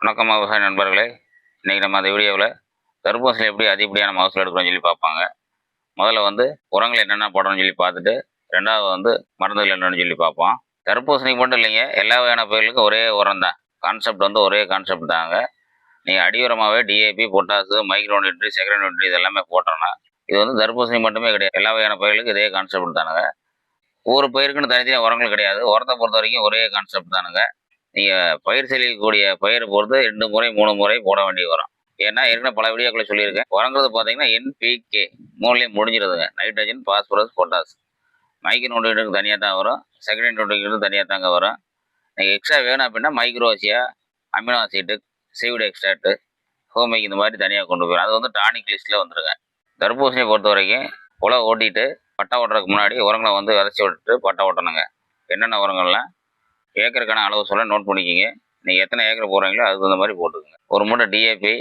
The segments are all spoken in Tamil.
வணக்கம் விவசாய நண்பர்களே. இன்றைக்கி நம்ம அந்த வீடியோவில் தர்பூசணியில் எப்படி அதிகப்படியான மகசூல் எடுக்கணும்னு சொல்லி பார்ப்பாங்க. முதல்ல வந்து உரங்கள் என்னென்ன போடணும்னு சொல்லி பார்த்துட்டு ரெண்டாவது வந்து மருந்துகள் என்னென்னு சொல்லி பார்ப்போம். தர்பூசணிக்கு மட்டும் இல்லைங்க எல்லா வகையான பயிர்களுக்கும் ஒரே உரம் தான். கான்செப்ட் வந்து ஒரே கான்செப்ட் தாங்க. நீங்கள் அடி உரமாகவே DAP potash micro nutri second nutri இது எல்லாமே போட்டோன்னா இது வந்து தர்பூசணி மட்டுமே கிடையாது. எல்லா வகையான பயிர்களுக்கும் இதே கான்செப்ட் தானுங்க. ஒவ்வொரு பயிருக்குன்னு தனித்தனியாக உரங்கள் கிடையாது. உரத்தை பொறுத்த வரைக்கும் ஒரே கான்செப்ட் தானுங்க. நீங்கள் பயிர் செழிக்கக்கூடிய பயிரை பொறுத்து ரெண்டு முறை மூணு முறை போட வேண்டிய வரும். ஏன்னா ஏற்கனவே பல வீடியோக்களை சொல்லியிருக்கேன். உரங்கிறது பார்த்தீங்கன்னா என்பிகே மூணுலேயும் முடிஞ்சிருதுங்க. Nitrogen phosphorus potash micro nutrient தனியாக தான் வரும். செகண்ட் நியூட்ரியன்ட் தனியாக தாங்க வரும். நீங்கள் எக்ஸ்ட்ரா வேணும் அப்படின்னா மைக்ரோசியா அமினோ ஆசிட்டு சீவிடு எக்ஸ்ட்ராட்டு ஹோமிக் இந்த மாதிரி தனியாக கொண்டு போயிடும் அது வந்து டானிக் லிஸ்ட்டில் வந்துருங்க. தர்பூசணியை பொறுத்த வரைக்கும் உலக ஓட்டிட்டு பட்டா ஓட்டுறதுக்கு முன்னாடி உரங்களை வந்து விதைச்சி விட்டுட்டு பட்டை ஓட்டணுங்க. என்னென்ன உரங்கள்லாம்? ஏக்கருக்கான அளவு சொல்ல நோட் பண்ணிக்கிங்க. நீங்கள் எத்தனை ஏக்கர் போடுறீங்களோ அதுக்கு தகுந்த மாதிரி போட்டுக்கோங்க. ஒரு மூட்டை டிஏபி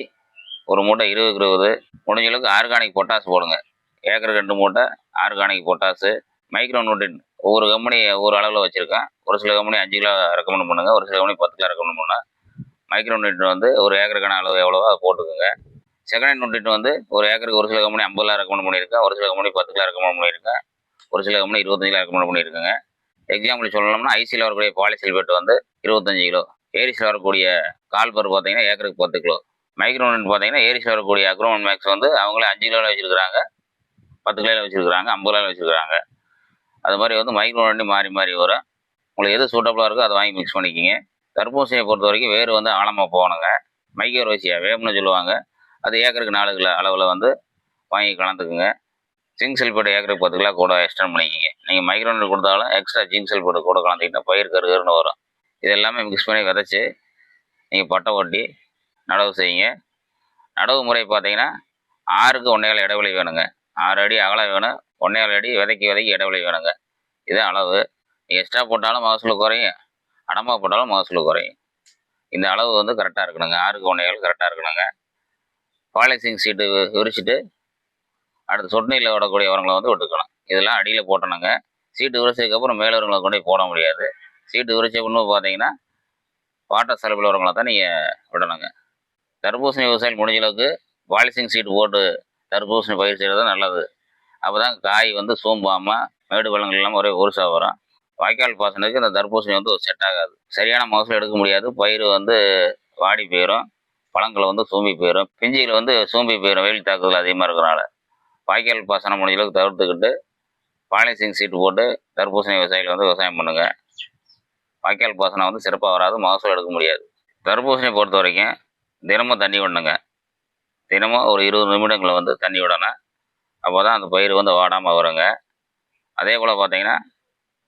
ஒரு மூட்டை இருபது இருபது முடிஞ்ச அளவுக்கு ஆர்கானிக் பொட்டாஸ் போடுங்க. ஏக்கருக்கு ரெண்டு மூட்டை ஆர்கானிக் பொட்டாஸு மைக்ரோ நியூட்ரின் ஒவ்வொரு கம்பெனி ஒவ்வொரு அளவில் வச்சுருக்கேன். ஒரு சில கம்பெனி அஞ்சு கிலோ ரெக்கமெண்ட் பண்ணுங்கள் ஒரு சில கம்பெனி பத்து கிலோ ரெக்கமெண்ட் பண்ணுங்கள் மைக்ரோ நியூட்ரின் வந்து ஒரு ஏக்கருக்கான அளவு எவ்வளவோ அதை போட்டுக்கோங்க. செகண்ட் நியூட்ரியன் வந்து ஒரு ஏக்கருக்கு ஒரு சில கம்பெனி ஐம்பதுலாம் ரெக்கமெண்ட் பண்ணியிருக்கேன் ஒரு சில கம்பெனி பத்து கிலோ ரெக்கமெண்ட் பண்ணியிருக்கேன் ஒரு சில கம்பெனி இருபத்தஞ்சிலாம் ரெக்கமெண்ட் பண்ணியிருக்கேங்க. எக்ஸாம்பிள் சொல்லணும்னா ஐசியில் வரக்கூடிய பாலிசல்பேட் வந்து இருபத்தஞ்சு கிலோ. ஏரிஸில் வரக்கூடிய கால்பர் பார்த்தீங்கன்னா ஏக்கருக்கு பத்து கிலோ. மைக்ரோன் பார்த்தீங்கன்னா ஏரிஸில் வரக்கூடிய அக்ரோன் மேக்ஸ் வந்து அவங்களே அஞ்சு கிலோவில் வச்சுருக்கிறாங்க. பத்து கிலோவில் வச்சுருக்கிறாங்க ஐம்பது கிலோவில் வச்சுருக்கிறாங்க. அது மாதிரி வந்து மைக்ரோனட் மாறி மாறி வரும். உங்களுக்கு எது சூட்டபுளாக இருக்கோ அதை வாங்கி மிக்ஸ் பண்ணிக்கிங்க. தர்பூசணியை பொறுத்த வரைக்கும் வேர் வந்து ஆழமாக போகணுங்க. மைக்ரோசியா வேப்னு சொல்லுவாங்க. அது ஏக்கருக்கு நாலு கிலோ அளவில் வந்து வாங்கி கலந்துக்குங்க. சிங் சல்பேட் ஏக்கருக்கு பத்து கிலோ கூட எக்ஸ்டன் பண்ணிக்கிங்க. நீங்கள் மைக்ரோனில் கொடுத்தாலும் எக்ஸ்ட்ரா ஜிங்க் போட்டு கூட கலந்துக்கிட்டா பயிர் கருகருன்னு வரும். இது எல்லாமே மிக்ஸ் பண்ணி விதைச்சி நீங்கள் பட்டை ஓட்டி நடவு செய்யுங்க. நடவு முறை பார்த்தீங்கன்னா ஆறுக்கு ஒன்றையால் இடைவெளி வேணுங்க. ஆறு அடி அகலம் வேணும். ஒன்றையால் அடி விதைக்கு விதைக்கு இடைவெளி வேணுங்க. இதுதான் அளவு. நீங்கள் எக்ஸ்ட்ரா போட்டாலும் மகசூல் குறையும். அடமா போட்டாலும் மகசூல் குறையும். இந்த அளவு வந்து கரெக்டாக இருக்கணுங்க. ஆறுக்கு ஒன்றையால் கரெக்டாக இருக்கணுங்க. பாலிசிங் சீட்டு விரிச்சிட்டு அடுத்து சொட்டு நீரில் விடக்கூடிய உரங்களை வந்து விட்டுக்கணும் இதெல்லாம் அடியில் போட்டணுங்க சீட்டு விரிச்சதுக்கப்புறம் மேலே உரங்களை கொண்டு போய் போட முடியாது. சீட்டு விரிச்ச இன்னும் பார்த்தீங்கன்னா வாட்டர் செலவில் உரங்களை தான் நீங்கள் விடணுங்க. தர்பூசணி விவசாயம் முடிஞ்ச அளவுக்கு பாலிசிங் சீட் போட்டு தர்பூசணி பயிர் செய்கிறது நல்லது. அப்போ தான் காய் வந்து சோம்பாமல் மேடு பள்ளங்கள் இல்லாமல் ஒரே உருசாக வரும். வாய்க்கால் பாசனத்துக்கு இந்த தர்பூசணி வந்து செட் ஆகாது. சரியான மகசூல் எடுக்க முடியாது. பயிர் வந்து வாடி போயிடும் பழங்கள் வந்து சோம்பி போயிடும் பிஞ்சிகள் வந்து சோம்பி போயிடும் வெயில் தாக்குதல் அதிகமாக இருக்கிறனால. வாய்க்கால் பாசனம் முடிஞ்ச அளவுக்கு தவிர்த்துக்கிட்டு பாலிசிங் சீட்டு போட்டு தர்பூசணி விவசாயிகள் வந்து விவசாயம் பண்ணுங்க. வாய்க்கால் பாசனம் வந்து சிறப்பாக வராது மகசூல் எடுக்க முடியாது. தர்பூசணி பொறுத்த வரைக்கும் தினமும் தண்ணி விடணுங்க. தினமும் ஒரு இருபது நிமிடங்களை வந்து தண்ணி விடணும். அப்போ தான் அந்த பயிர் வந்து வாடாமல் வருங்க. அதே போல் பார்த்தீங்கன்னா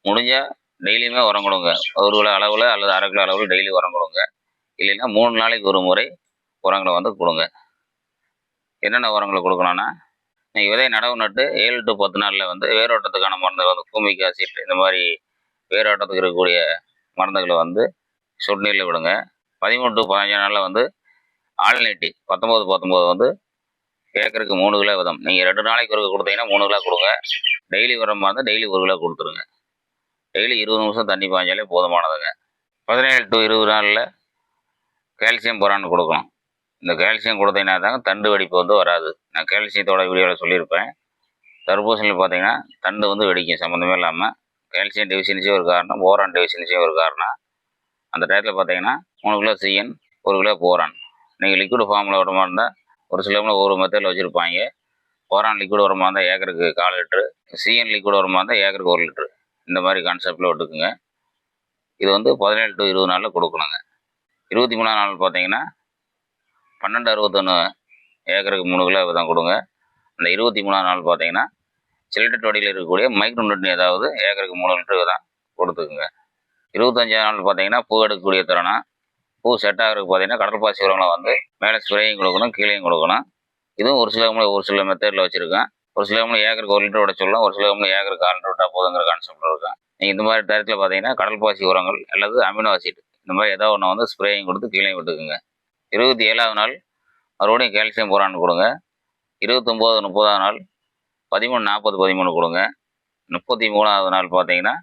முடிஞ்சால் டெய்லியுமே உரம் கொடுங்க. ஒரு கிலோ அளவில் அல்லது அரை கிலோ அளவில் டெய்லி உரம் கொடுங்க. இல்லைன்னா மூணு நாளைக்கு ஒரு முறை உரங்களை வந்து கொடுங்க. என்னென்ன உரங்களை கொடுக்கணும்னா நீங்கள் விதை நடவு நட்டு ஏழு டு பத்து நாளில் வந்து வேரோட்டத்துக்கான மருந்து வந்து பூமிக் ஆசிட் இந்த மாதிரி வேரோட்டத்துக்கு இருக்கக்கூடிய மருந்துகளை வந்து சொட்டுநீரில் விடுங்க. பதிமூணு டு பதினஞ்சு நாளில் வந்து ஆல்நெட்டி பத்தொம்போது பத்தொம்போது வந்து ஏக்கருக்கு மூணு கிலோ விதம். நீங்கள் ரெண்டு நாளைக்கு ஒரு கொடுத்தீங்கன்னா மூணு கிலோ கொடுங்க. டெய்லி உரம் வந்து டெய்லி ஒரு கிலோ கொடுத்துருங்க. டெய்லி இருபது நிமிஷம் தண்ணி பாய்ஞ்சாலே போதுமானதுங்க. பதினேழு டு இருபது நாளில் கால்சியம் புறான்னு கொடுக்கணும். இந்த கால்சியம் கொடுத்தீங்கன்னா தாங்க தண்டு வெடிப்பு வந்து வராது. நான் கால்சியத்தோட வீடியோவில் சொல்லியிருப்பேன். தர்பூசணியில் பார்த்தீங்கன்னா தண்டு வந்து வெடிக்கும் சம்மந்தமே இல்லாமல் கால்சியம் டெஃபிஷியன்சியும் ஒரு காரணம் போரான் டெஃபிஷியன்சியும் ஒரு காரணம். அந்த டயத்தில் பார்த்தீங்கன்னா மூணு கிலோ சிஎன் ஒரு கிலோ போரான் நீங்கள் லிக்விட் ஃபார்மில் விட இருந்தால் ஒரு சிலவங்க ஒரு மெத்தடில் வச்சுருப்பாங்க. போரான் லிக்விட் உரமாக இருந்தால் ஏக்கருக்கு கால் லிட்ரு சிஎன் லிக்விட் உரமாக இருந்தால் ஏக்கருக்கு ஒரு லிட்ரு இந்த மாதிரி கான்செப்டில் விட்டுக்குங்க. இது வந்து பதினேழு டு இருபது நாளில் கொடுக்கணுங்க. இருபத்தி மூணாம் நாள் பார்த்தீங்கன்னா பன்னெண்டு அறுபத்தொன்று ஏக்கருக்கு மூணு கிலோ தான் கொடுங்க. அந்த இருபத்தி மூணாம் நாள் பார்த்தீங்கன்னா சிலிட்டட் வடியில் இருக்கக்கூடிய மைக்ரோ நியூட்டன் ஏதாவது ஏக்கருக்கு மூணு லிட்டர் தான் கொடுத்துக்குங்க. இருபத்தஞ்சாம் நாள் பார்த்தீங்கன்னா பூ எடுக்கக்கூடிய திறனா பூ செட் ஆகிறதுக்கு பார்த்தீங்கன்னா கடல் பாசி உரங்களை வந்து மேலே ஸ்ப்ரேயும் கொடுக்கணும் கீழேயும் கொடுக்கணும். இதுவும் ஒரு சில கம்பெனி ஒரு சில மெத்தடில் வச்சுருக்கேன். ஒரு சில கம்பெனி ஏக்கருக்கு ஒரு லிட்டர் விட சொல்லலாம் ஒரு சில கம்பெனி ஏக்கருக்கு ஆறு லிட்டர் விட்டால் போதுங்கிற கான்செப்ட் இருக்கும் நீங்கள் இந்த மாதிரி தரத்தில் பார்த்தீங்கன்னா கடல் பாசி உரங்கள் அல்லது அமினோ ஆசிட் இந்த மாதிரி ஏதோ ஒன்று வந்து ஸ்ப்ரேயும் கொடுத்து கீழே விட்டுக்குங்க. இருபத்தி ஏழாவது நாள் மறுபடியும் கால்சியம் போரான்னு கொடுங்க. இருபத்தொம்போது முப்பதாவது நாள் பதிமூணு நாற்பது பதிமூணு கொடுங்க. முப்பத்தி மூணாவது நாள் பார்த்தீங்கன்னா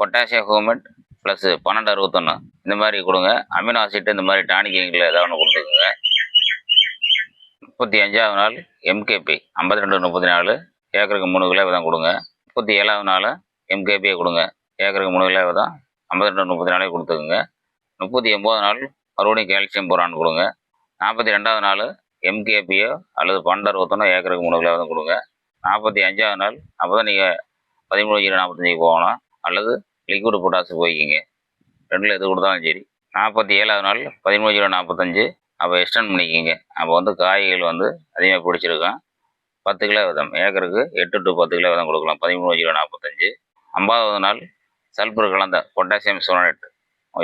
பொட்டாசியம் ஹோமெட் ப்ளஸ் பன்னெண்டு அறுபத்தொன்று இந்த மாதிரி கொடுங்க. அமினோ ஆசிட் இந்த மாதிரி டானிக்கிங்கில் ஏதாவது ஒன்று கொடுத்துக்கோங்க. முப்பத்தி அஞ்சாவது நாள் எம்கேபி ஐம்பத்தி ரெண்டு முப்பத்தி நாலு ஏக்கருக்கு மூணு கிலோ விதம் கொடுங்க. முப்பத்தி ஏழாவது நாள் எம்கேபியை கொடுங்க. ஏக்கருக்கு மூணு கிலோ விதம் ஐம்பத்தி ரெண்டு முப்பத்தி நாலே கொடுத்துக்குங்க. முப்பத்தி ஒம்பது நாள் மறுபடியும் கால்சியம் புரான் கொடுங்க. நாற்பத்தி ரெண்டாவது நாள் எம்கேபியோ அல்லது பன்னெண்டு அறுபத்தொன்று ஏக்கருக்கு மூணு கிலோ தான் கொடுங்க. நாற்பத்தி அஞ்சாவது நாள் அப்போ தான் நீங்கள் பதிமூணு ஜீரோ நாற்பத்தஞ்சுக்கு போகணும் அல்லது லிக்விட் பொட்டாசு போய்க்கிங்க. ரெண்டில் எது கொடுத்தாலும் சரி. நாற்பத்தி ஏழாவது நாள் பதிமூணு ஜீரோ நாற்பத்தஞ்சு. அப்போ எக்ஸ்டெண்ட் பண்ணிக்கிங்க. அப்போ வந்து காய்கள் வந்து அதிகமாக பிடிச்சிருக்கான் பத்து கிலோ விதம். ஏக்கருக்கு எட்டு டு பத்து கிலோ விதம் கொடுக்கலாம். பதிமூணு ஜீரோ நாற்பத்தஞ்சு. ஐம்பதாவது நாள் சல்பர் கலந்த பொட்டாசியம் சோனேட்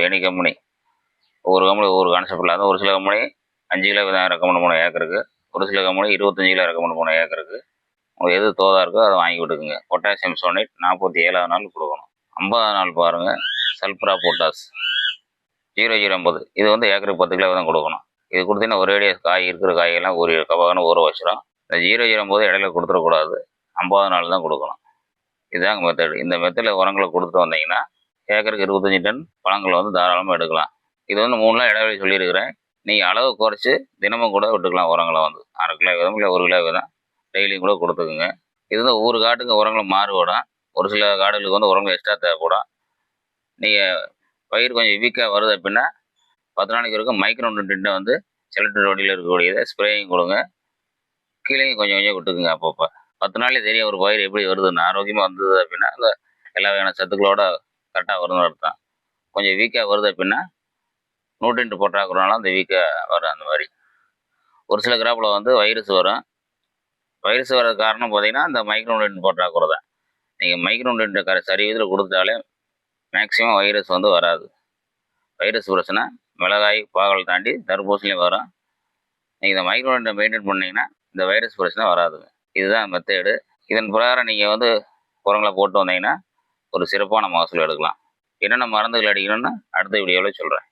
எனி கம்பெனி ஒவ்வொரு கம்பெனி ஒவ்வொரு கான்செப்ட் இல்லாத ஒரு சில கம்பெனி அஞ்சு கிலோ விதம் ரெக்கமெண்ட் பண்ண ஏக்கருக்கு ஒரு சில கம்பெனி இருபத்தஞ்சு கிலோ ரெக்கமெண்ட் பண்ண ஏக்கருக்கு உங்களுக்கு எது தோதா இருக்கோ அதை வாங்கி விட்டுக்குங்க. பொட்டாசியம் சோனேட் நாற்பத்தி ஏழாவது நாள் கொடுக்கணும். ஐம்பதாவது நாள் பாருங்கள் சல்பரா பொட்டாஸ் ஜீரோ ஜீரோ ஐம்பது. இது வந்து ஏக்கருக்கு பத்து கிலோ தான் கொடுக்கணும். இது கொடுத்தீங்கன்னா ஒரேடியாக காய் இருக்கிற காயெல்லாம் ஒரு கபாகன்னு ஊற வச்சிடும் இந்த ஜீரோ ஜீரோ ஐம்பது இடையில கொடுத்துடக்கூடாது. ஐம்பது நாள் தான் கொடுக்கணும். இதுதாங்க மெத்தடு இந்த மெத்தடில் உரங்களை கொடுத்துட்டு வந்தீங்கன்னா ஏக்கருக்கு இருபத்தஞ்சி டன் பழங்களை வந்து தாராளமாக எடுக்கலாம். இது வந்து மூணு நாள் இடைவெளி சொல்லியிருக்கிறேன். நீங்கள் அளவு குறைச்சி தினமும் கூட விட்டுக்கலாம் உரங்களை வந்து. அரை கிலோ விதம் இல்லை ஒரு கிலோ விதம் டெய்லியும் கூட கொடுத்துக்குங்க. இது வந்து ஒவ்வொரு காட்டுக்கு உரங்களும் மாறுபடும் ஒரு சில காடுகளுக்கு வந்து உரங்கள் எக்ஸ்ட்ரா தேவைப்படும். நீங்கள் பயிர் கொஞ்சம் வீக்காக வருது அப்படின்னா பத்து நாளைக்கு வரைக்கும் மைக்ரோ நியூட்ரியண்ட்டை வந்து செலக்டர் வண்டியில் இருக்கக்கூடியதை ஸ்ப்ரேயும் கொடுங்க. கீழேயும் கொஞ்சம் கொஞ்சம் விட்டுக்குங்க அப்பப்போ. பத்து நாளே தெரியும் ஒரு பயிர் எப்படி வருதுன்னு. ஆரோக்கியமாக வந்தது அப்படின்னா அதில் எல்லா வகையான சத்துக்களோட கரெக்டாக வருதுன்னு அர்த்தம். கொஞ்சம் வீக்காக வருது அப்படின்னா நியூட்ரியன்ட் போட்டாக்குறனால அந்த வீக்காக வரும் அந்த மாதிரி. ஒரு சில கிராப்பில் வந்து வைரஸ் வரும். வைரஸ் வர காரணம் பார்த்தீங்கன்னா இந்த மைக்ரோ நியூட்ரியன்ட் போட்டாக்குறது. தான் நீங்கள் மைக்ரோ நியூட்ரியன்ட் சரி இதில் கொடுத்தாலே மேக்ஸிமம் வைரஸ் வந்து வராது. வைரஸ் பிரச்சனை மிளகாய் பாகல் தாண்டி தர்பூசணியும் வரும். நீங்கள் இந்த மைக்ரோனை மெயின்டைன் பண்ணிங்கன்னா இந்த வைரஸ் பிரச்சனை வராதுங்க இதுதான் மெத்தேடு இதன் பிரகாரம் நீங்கள் வந்து உரங்களை போட்டு வந்தீங்கன்னா ஒரு சிறப்பான மகசூல் எடுக்கலாம். என்னென்ன மருந்துகள் அடிக்கணும்னு அடுத்த வீடியோவில் சொல்கிறேன்